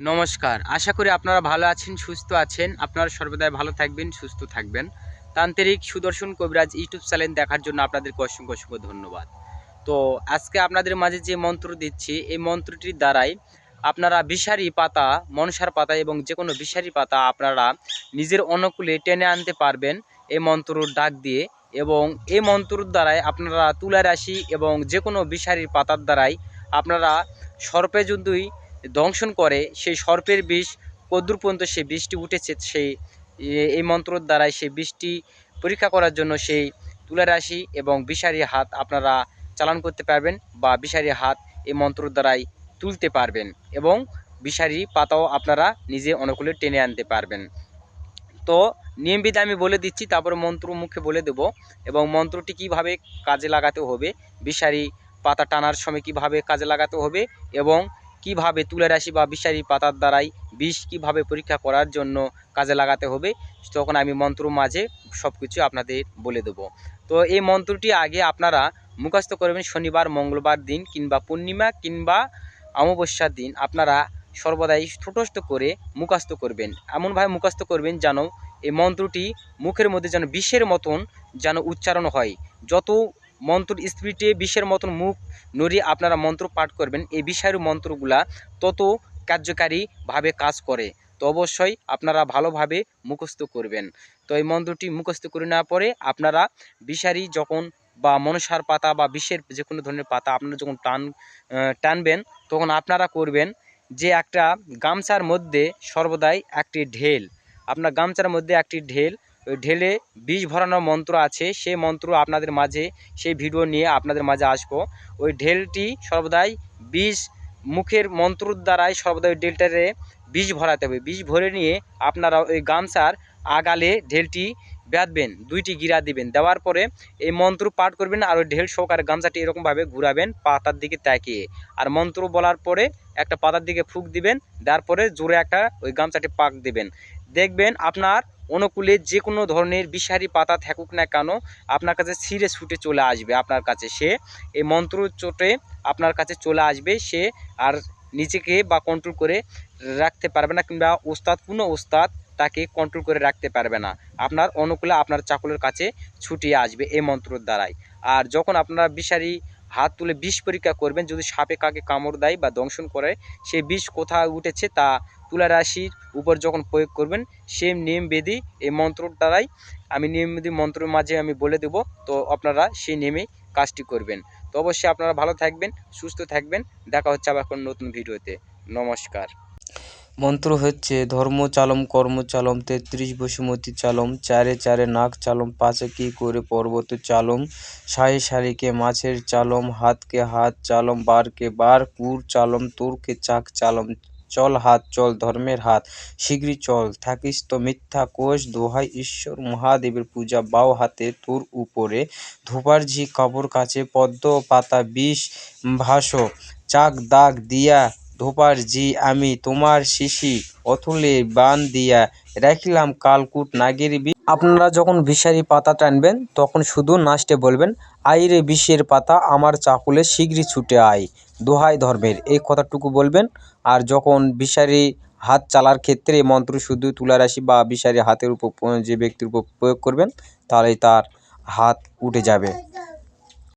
নমস্কার। আশা করি আপনারা ভালো আছেন, সুস্থ আছেন। আপনারা সর্বদাই ভালো থাকবেন, সুস্থ থাকবেন। তান্ত্রিক সুদর্শন কবিরাজ ইউটিউব চ্যানেল দেখার জন্য আপনাদেরকে অসংখ্য অসংখ্য ধন্যবাদ। তো আজকে আপনাদের মাঝে যে মন্ত্র দিচ্ছি, এই মন্ত্রটির দ্বারাই আপনারা বিষারি পাতা, মনসার পাতা এবং যে কোনো বিষারি পাতা আপনারা নিজের অনুকূলে টেনে আনতে পারবেন এই মন্ত্রর ডাক দিয়ে এবং এই মন্ত্রর দ্বারাই আপনারা তুলা রাশি এবং যে কোনো বিষারির পাতার দ্বারাই আপনারা সর্পে যদি দংশন করে, সেই সর্পের বিষ কদ্দূর পর্যন্ত সে বিষটি উঠেছে, সেই এই মন্ত্রর দ্বারাই সেই বিষটি পরীক্ষা করার জন্য সেই তুলা রাশি এবং বিষারি হাত আপনারা চালান করতে পারবেন বা বিষারি হাত এই মন্ত্রর দ্বারাই তুলতে পারবেন এবং বিষারি পাতাও আপনারা নিজে অনুকূলে টেনে আনতে পারবেন। তো নিয়মবিধি আমি বলে দিচ্ছি, তারপরে মন্ত্র মুখে বলে দেব এবং মন্ত্রটি কীভাবে কাজে লাগাতে হবে, বিষারি পাতা টানার সময় কীভাবে কাজে লাগাতে হবে এবং কীভাবে তুলে রাশি বা বিষারি পাতার দ্বারাই বিষ কীভাবে পরীক্ষা করার জন্য কাজে লাগাতে হবে, তখন আমি মন্ত্র মাঝে সব কিছু আপনাদের বলে দেব। তো এই মন্ত্রটি আগে আপনারা মুখস্থ করবেন শনিবার, মঙ্গলবার দিন কিংবা পূর্ণিমা কিংবা অমাবস্যার দিন। আপনারা সর্বদাই ছোটস্থ করে মুখস্থ করবেন। এমনভাবে মুখস্থ করবেন যেন এই মন্ত্রটি মুখের মধ্যে যেন বিষের মতন যেন উচ্চারণ হয়। যত মন্ত্র স্পিডে বিষের মতন মুখ নড়িয়ে আপনারা মন্ত্র পাঠ করবেন। এই বিষয়ের মন্ত্রগুলা তত কার্যকারীভাবে কাজ করে, তো অবশ্যই আপনারা ভালোভাবে মুখস্থ করবেন। তো এই মন্ত্রটি মুখস্থ করে নেওয়ার পরে আপনারা বিষারি যখন বা মনসার পাতা বা বিষের যে কোনো ধরনের পাতা আপনারা যখন টান টানবেন, তখন আপনারা করবেন যে একটা গামছার মধ্যে সর্বদাই একটি ঢেল। আপনার গামছার মধ্যে একটি ঢেল ঢেলে বিষ ভরানোর মন্ত্র আছে সেই মন্ত্র আপনাদের মাঝে, সেই ভিডিও নিয়ে আপনাদের মাঝে আসব। ওই ঢেলটি সর্বদাই বিষ মুখের মন্ত্রর দ্বারাই সর্বদা ওই ঢেলটারে বিষ ভরাতে হবে। বিষ ভরে নিয়ে আপনারা ওই গামছার আগালে ঢেলটি বেঁধবেন, দুইটি গিরা দিবেন। দেওয়ার পরে এই মন্ত্র পাঠ করবেন আর ওই ঢেল সহকারে গামছাটি এরকমভাবে ঘুরাবেন, পাতার দিকে তাকিয়ে। আর মন্ত্র বলার পরে একটা পাতার দিকে ফুক দিবেন, দেওয়ার পরে জোরে একটা ওই গামছাটি পাক দিবেন। দেখবেন আপনার অনুকূলে যে কোনো ধরনের বিষারি পাতা থাকুক না কেন, আপনার কাছে ছিঁড়ে ছুটে চলে আসবে আপনার কাছে। সে এই মন্ত্র চোটে আপনার কাছে চলে আসবে, সে আর নিজেকে বা কন্ট্রোল করে রাখতে পারবে না কিংবা ওস্তাদ, কোনো ওস্তাদ তাকে কন্ট্রোল করে রাখতে পারবে না। আপনার অনুকূলে আপনার চাকুলের কাছে ছুটিয়ে আসবে এই মন্ত্রর দ্বারাই। আর যখন আপনারা বিষারি হাত তুলে বিষ পরীক্ষা করবেন। যদি সাপে কাকে কামড় দেয় বা দংশন করে সেই বিষ কোথায় উঠেছে তা তুলা রাশির উপর যখন প্রয়োগ করবেন সেম নিয়ম বেদি এই মন্ত্রর দ্বারাই আমি নিয়মবেদি মন্ত্রের মাঝে আমি বলে দেব। তো আপনারা সেই নেমে কাজটি করবেন। তো অবশ্যই আপনারা ভালো থাকবেন, সুস্থ থাকবেন। দেখা হচ্ছে আবার কোনো নতুন ভিডিওতে। নমস্কার। মন্ত্র হচ্ছে, ধর্ম চালম, কর্ম চালম, তেত্রিশ বসুমতী চালম, চারে চারে নাক চালম, পাঁচে কি করে পর্বত চালম, সায়ে শালিকে মাছের চালম হাতকে হাত চালম বারকে বার, কুর চালম তোরকে চাক চালম, চল হাত, চল ধর্মের হাত শীঘ্রই চল, থাকিস তো মিথ্যা কোষ, দোহাই ঈশ্বর মহাদেবের পূজা, বাও হাতে তোর উপরে, ধোপার ঝি কাপড় কাছে, পদ্ম পাতা বিষ, ভাস, চাক দাগ দিয়া ধোপার জি আমি তোমার শিশি অথলে বান দিয়া রাখিলাম কালকুট নাগের বি আপনারা যখন বিষারি পাতা টানবেন, তখন শুধু নাচতে বলবেন, আইরে বিষের পাতা, আমার চাকুলে শীঘ্রই ছুটে আয়। দোহাই ধর্মের, এই কথাটুকু বলবেন। আর যখন বিষারি হাত চালার ক্ষেত্রে মন্ত্র শুধু তুলা রাশি বা বিষারি হাতের উপর যে ব্যক্তির উপর প্রয়োগ করবেন, তাহলেই তার হাত উঠে যাবে।